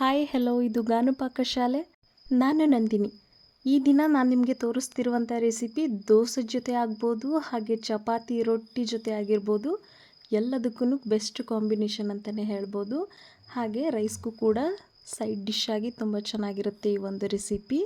Hi, hello, ಇದು ಗಾನು ಪಾಕಶಾಲೆ ನಾನು ನಂದಿನಿ. ಈ ದಿನ ನಾನು ನಿಮಗೆ ತೋರಿಸ್ತಿರುವಂಥ ರೆಸಿಪಿ ದೋಸೆ ಜೊತೆ ಆಗ್ಬೋದು, ಹಾಗೆ ಚಪಾತಿ, ರೊಟ್ಟಿ ಜೊತೆ ಆಗಿರ್ಬೋದು. ಎಲ್ಲದಕ್ಕೂ ಬೆಸ್ಟ್ ಕಾಂಬಿನೇಷನ್ ಅಂತಲೇ ಹೇಳ್ಬೋದು. ಹಾಗೆ ರೈಸ್ಗೂ ಕೂಡ ಸೈಡ್ ಡಿಶ್ ಆಗಿ ತುಂಬ ಚೆನ್ನಾಗಿರುತ್ತೆ ಈ ಒಂದು ರೆಸಿಪಿ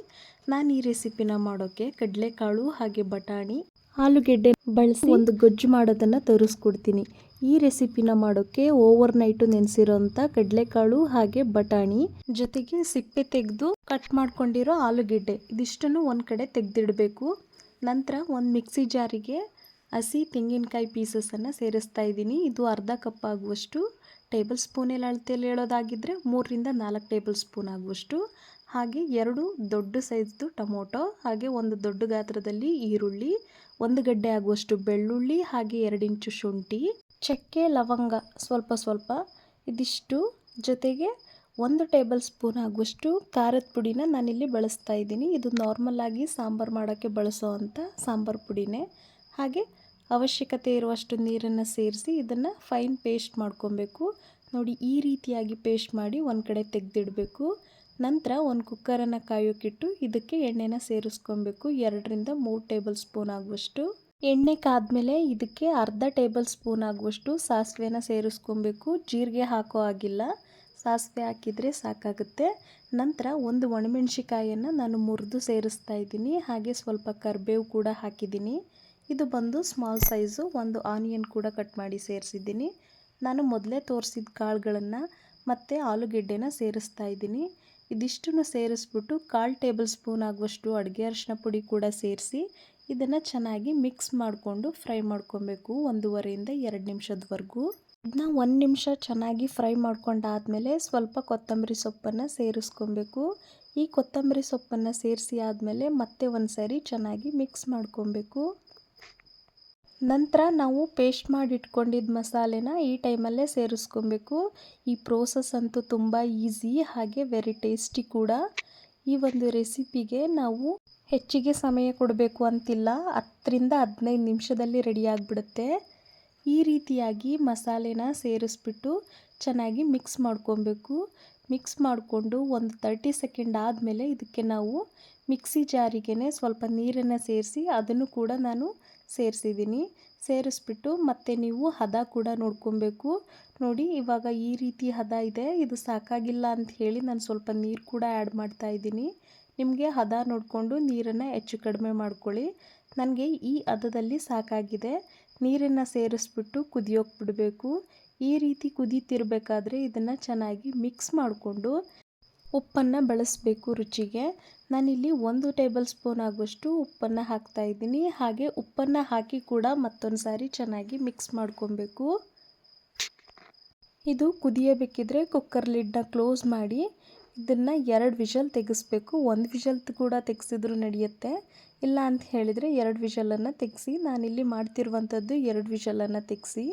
ನಾನು ಈ ರೆಸಿಪಿನ ಮಾಡೋಕ್ಕೆ ಕಡಲೆಕಾಳು ಹಾಗೆ ಬಟಾಣಿ ಆಲೂಗೆಡ್ಡೆ ಬಳಸಿ ಒಂದು ಗೊಜ್ಜು ಮಾಡೋದನ್ನು ತೋರಿಸ್ಕೊಡ್ತೀನಿ. ಈ ರೆಸಿಪಿನ ಮಾಡೋಕ್ಕೆ ಓವರ್ ನೈಟು ನೆನೆಸಿರೋಂಥ ಕಡಲೆಕಾಳು ಹಾಗೆ ಬಟಾಣಿ ಜೊತೆಗೆ ಸಿಪ್ಪೆ ತೆಗೆದು ಕಟ್ ಮಾಡ್ಕೊಂಡಿರೋ ಆಲೂಗೆಡ್ಡೆ. ಇದಿಷ್ಟನ್ನು ಒಂದು ಕಡೆ ತೆಗೆದಿಡಬೇಕು. ನಂತರ ಒಂದು ಮಿಕ್ಸಿ ಜಾರಿಗೆ ಹಸಿ ತೆಂಗಿನಕಾಯಿ ಪೀಸಸನ್ನು ಸೇರಿಸ್ತಾ ಇದ್ದೀನಿ. ಇದು ಅರ್ಧ ಕಪ್ ಆಗುವಷ್ಟು. ಟೇಬಲ್ ಸ್ಪೂನಲ್ಲಿ ಅಳತೆಯಲ್ಲಿ ಹೇಳೋದಾಗಿದ್ದರೆ ಮೂರರಿಂದ ನಾಲ್ಕು ಟೇಬಲ್ ಸ್ಪೂನ್ ಆಗುವಷ್ಟು. ಹಾಗೆ ಎರಡು ದೊಡ್ಡ ಸೈಜ್ದು ಟೊಮೊಟೊ, ಹಾಗೆ ಒಂದು ದೊಡ್ಡ ಗಾತ್ರದಲ್ಲಿ ಈರುಳ್ಳಿ ಒಂದು ಗಡ್ಡೆ ಆಗುವಷ್ಟು ಬೆಳ್ಳುಳ್ಳಿ, ಹಾಗೆ ಎರಡಿಂಚು ಶುಂಠಿ, ಚಕ್ಕೆ, ಲವಂಗ ಸ್ವಲ್ಪ ಸ್ವಲ್ಪ, ಇದಿಷ್ಟು. ಜೊತೆಗೆ ಒಂದು ಟೇಬಲ್ ಸ್ಪೂನ್ ಆಗುವಷ್ಟು ಖಾರದ ಪುಡಿನ ನಾನಿಲ್ಲಿ ಬಳಸ್ತಾ ಇದ್ದೀನಿ. ಇದು ನಾರ್ಮಲ್ ಆಗಿ ಸಾಂಬಾರು ಮಾಡೋಕ್ಕೆ ಬಳಸೋವಂಥ ಸಾಂಬಾರು ಪುಡಿನೇ. ಹಾಗೆ ಅವಶ್ಯಕತೆ ಇರುವಷ್ಟು ನೀರನ್ನು ಸೇರಿಸಿ ಇದನ್ನು ಫೈನ್ ಪೇಸ್ಟ್ ಮಾಡ್ಕೊಬೇಕು. ನೋಡಿ, ಈ ರೀತಿಯಾಗಿ ಪೇಸ್ಟ್ ಮಾಡಿ ಒಂದು ಕಡೆ ತೆಗೆದಿಡಬೇಕು. ನಂತರ ಒಂದು ಕುಕ್ಕರನ್ನು ಕಾಯೋಕ್ಕಿಟ್ಟು ಇದಕ್ಕೆ ಎಣ್ಣೆನ ಸೇರಿಸ್ಕೊಬೇಕು. ಎರಡರಿಂದ ಮೂರು ಟೇಬಲ್ ಸ್ಪೂನ್ ಆಗುವಷ್ಟು. ಎಣ್ಣೆ ಕಾದ್ಮೇಲೆ ಇದಕ್ಕೆ ಅರ್ಧ ಟೇಬಲ್ ಸ್ಪೂನ್ ಆಗುವಷ್ಟು ಸಾಸಿವೆನ ಸೇರಿಸ್ಕೊಬೇಕು. ಜೀರಿಗೆ ಹಾಕೋ ಆಗಿಲ್ಲ ಸಾಸಿವೆ ಹಾಕಿದರೆ ಸಾಕಾಗುತ್ತೆ. ನಂತರ ಒಂದು ಒಣಮೆಣ್ಸಿಕಾಯನ್ನು ನಾನು ಮುರಿದು ಸೇರಿಸ್ತಾ ಇದ್ದೀನಿ. ಹಾಗೆ ಸ್ವಲ್ಪ ಕರಿಬೇವು ಕೂಡ ಹಾಕಿದ್ದೀನಿ. ಇದು ಬಂದು ಸ್ಮಾಲ್ ಸೈಜು, ಒಂದು ಆನಿಯನ್ ಕೂಡ ಕಟ್ ಮಾಡಿ ಸೇರಿಸಿದ್ದೀನಿ. ನಾನು ಮೊದಲೇ ತೋರಿಸಿದ ಕಾಳುಗಳನ್ನು ಮತ್ತು ಆಲೂಗೆಡ್ಡೆನ ಸೇರಿಸ್ತಾ ಇದ್ದೀನಿ. ಇದಿಷ್ಟನ್ನು ಸೇರಿಸ್ಬಿಟ್ಟು ಕಾಲು ಟೇಬಲ್ ಸ್ಪೂನ್ ಆಗುವಷ್ಟು ಅಡುಗೆ ಅರಿಶಿನ ಪುಡಿ ಕೂಡ ಸೇರಿಸಿ ಇದನ್ನು ಚೆನ್ನಾಗಿ ಮಿಕ್ಸ್ ಮಾಡಿಕೊಂಡು ಫ್ರೈ ಮಾಡ್ಕೊಬೇಕು ಒಂದೂವರೆಯಿಂದ ಎರಡು ನಿಮಿಷದವರೆಗೂ. ಇದನ್ನ ಒಂದು ನಿಮಿಷ ಚೆನ್ನಾಗಿ ಫ್ರೈ ಮಾಡ್ಕೊಂಡಾದಮೇಲೆ ಸ್ವಲ್ಪ ಕೊತ್ತಂಬರಿ ಸೊಪ್ಪನ್ನು ಸೇರಿಸ್ಕೊಬೇಕು. ಈ ಕೊತ್ತಂಬರಿ ಸೊಪ್ಪನ್ನು ಸೇರಿಸಿ ಆದಮೇಲೆ ಮತ್ತೆ ಒಂದು ಸಾರಿ ಚೆನ್ನಾಗಿ ಮಿಕ್ಸ್ ಮಾಡ್ಕೊಬೇಕು. ನಂತರ ನಾವು ಪೇಸ್ಟ್ ಮಾಡಿ ಇಟ್ಕೊಂಡಿದ್ದ ಮಸಾಲೆನ ಈ ಟೈಮಲ್ಲೇ ಸೇರಿಸ್ಕೊಬೇಕು. ಈ ಪ್ರೋಸೆಸ್ ಅಂತೂ ತುಂಬ ಈಸಿ ಹಾಗೆ ವೆರಿ ಟೇಸ್ಟಿ ಕೂಡ. ಈ ಒಂದು ರೆಸಿಪಿಗೆ ನಾವು ಹೆಚ್ಚಿಗೆ ಸಮಯ ಕೊಡಬೇಕು ಅಂತಿಲ್ಲ. ಹತ್ತರಿಂದ ಹದಿನೈದು ನಿಮಿಷದಲ್ಲಿ ರೆಡಿಯಾಗಿಬಿಡುತ್ತೆ ಈ ರೀತಿಯಾಗಿ ಮಸಾಲೆನ ಸೇರಿಸ್ಬಿಟ್ಟು ಚೆನ್ನಾಗಿ ಮಿಕ್ಸ್ ಮಾಡ್ಕೊಬೇಕು. ಮಿಕ್ಸ್ ಮಾಡಿಕೊಂಡು ಒಂದು ತರ್ಟಿ ಸೆಕೆಂಡ್ ಆದಮೇಲೆ ಇದಕ್ಕೆ ನಾವು ಮಿಕ್ಸಿ ಜಾರಿಗೆ ಸ್ವಲ್ಪ ನೀರನ್ನು ಸೇರಿಸಿ ಅದನ್ನು ಕೂಡ ನಾನು ಸೇರಿಸಿದ್ದೀನಿ. ಸೇರಿಸ್ಬಿಟ್ಟು ಮತ್ತೆ ನೀವು ಹದ ಕೂಡ ನೋಡ್ಕೊಬೇಕು. ನೋಡಿ, ಇವಾಗ ಈ ರೀತಿ ಹದ ಇದೆ. ಇದು ಸಾಕಾಗಿಲ್ಲ ಅಂತ ಹೇಳಿ ನಾನು ಸ್ವಲ್ಪ ನೀರು ಕೂಡ ಆ್ಯಡ್ ಮಾಡ್ತಾ ಇದ್ದೀನಿ. ನಿಮಗೆ ಹದ ನೋಡಿಕೊಂಡು ನೀರನ್ನು ಹೆಚ್ಚು ಕಡಿಮೆ ಮಾಡ್ಕೊಳ್ಳಿ. ನನಗೆ ಈ ಹದದಲ್ಲಿ ಸಾಕಾಗಿದೆ. ನೀರನ್ನು ಸೇರಿಸ್ಬಿಟ್ಟು ಕುದಿಯೋಕೆ ಬಿಡಬೇಕು. ಈ ರೀತಿ ಕುದೀತಿರ್ಬೇಕಾದ್ರೆ ಇದನ್ನು ಚೆನ್ನಾಗಿ ಮಿಕ್ಸ್ ಮಾಡಿಕೊಂಡು ಉಪ್ಪನ್ನು ಬಳಸಬೇಕು ರುಚಿಗೆ. ನಾನಿಲ್ಲಿ ಒಂದು ಟೇಬಲ್ ಸ್ಪೂನ್ ಆಗುವಷ್ಟು ಉಪ್ಪನ್ನು ಹಾಕ್ತಾ ಇದ್ದೀನಿ. ಹಾಗೆ ಉಪ್ಪನ್ನು ಹಾಕಿ ಕೂಡ ಮತ್ತೊಂದು ಸಾರಿ ಚೆನ್ನಾಗಿ ಮಿಕ್ಸ್ ಮಾಡ್ಕೊಬೇಕು. ಇದು ಕುದಿಯಬೇಕಿದ್ರೆ ಕುಕ್ಕರ್ ಲಿಡ್ನ ಕ್ಲೋಸ್ ಮಾಡಿ ಇದನ್ನು ಎರಡು ವಿಷಲ್ ತೆಗೆಸ್ಬೇಕು. ಒಂದು ವಿಷಲ್ ಕೂಡ ತೆಗೆಸಿದ್ರು ನಡೆಯುತ್ತೆ. ಇಲ್ಲ ಅಂತ ಹೇಳಿದರೆ ಎರಡು ವಿಷಲನ್ನು ತೆಗೆಸಿ, ನಾನಿಲ್ಲಿ ಮಾಡ್ತಿರುವಂಥದ್ದು ಎರಡು ವಿಷಲನ್ನು ತೆಗೆಸಿ.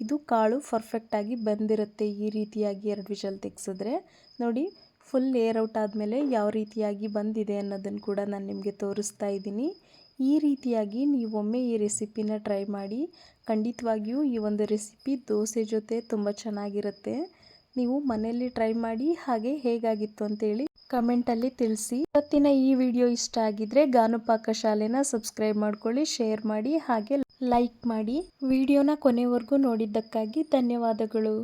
ಇದು ಕಾಳು ಪರ್ಫೆಕ್ಟಾಗಿ ಬಂದಿರುತ್ತೆ ಈ ರೀತಿಯಾಗಿ ಎರಡು ವಿಷಲ್ ತೆಗೆಸಿದ್ರೆ. ನೋಡಿ ಫುಲ್ ಏರ್ ಔಟ್ ಆದಮೇಲೆ ಯಾವ ರೀತಿಯಾಗಿ ಬಂದಿದೆ ಅನ್ನೋದನ್ನು ಕೂಡ ನಾನು ನಿಮಗೆ ತೋರಿಸ್ತಾ ಇದ್ದೀನಿ. ಈ ರೀತಿಯಾಗಿ ನೀವೊಮ್ಮೆ ಈ ರೆಸಿಪಿನ ಟ್ರೈ ಮಾಡಿ, ಖಂಡಿತವಾಗಿಯೂ ಈ ಒಂದು ರೆಸಿಪಿ ದೋಸೆ ಜೊತೆ ತುಂಬ ಚೆನ್ನಾಗಿರುತ್ತೆ. ನೀವು ಮನೆಯಲ್ಲಿ ಟ್ರೈ ಮಾಡಿ, ಹಾಗೆ ಹೇಗಾಗಿತ್ತು ಅಂತೇಳಿ ಕಮೆಂಟಲ್ಲಿ ತಿಳಿಸಿ. ಇವತ್ತಿನ ಈ ವಿಡಿಯೋ ಇಷ್ಟ ಆಗಿದ್ರೆ ಗಾನು ಪಾಕಶಾಲೆನ ಸಬ್ಸ್ಕ್ರೈಬ್ ಮಾಡ್ಕೊಳ್ಳಿ ಶೇರ್ ಮಾಡಿ, ಹಾಗೆ ಲೈಕ್ ಮಾಡಿ. ವಿಡಿಯೋನ ಕೊನೆವರೆಗೂ ನೋಡಿದ್ದಕ್ಕಾಗಿ ಧನ್ಯವಾದಗಳು.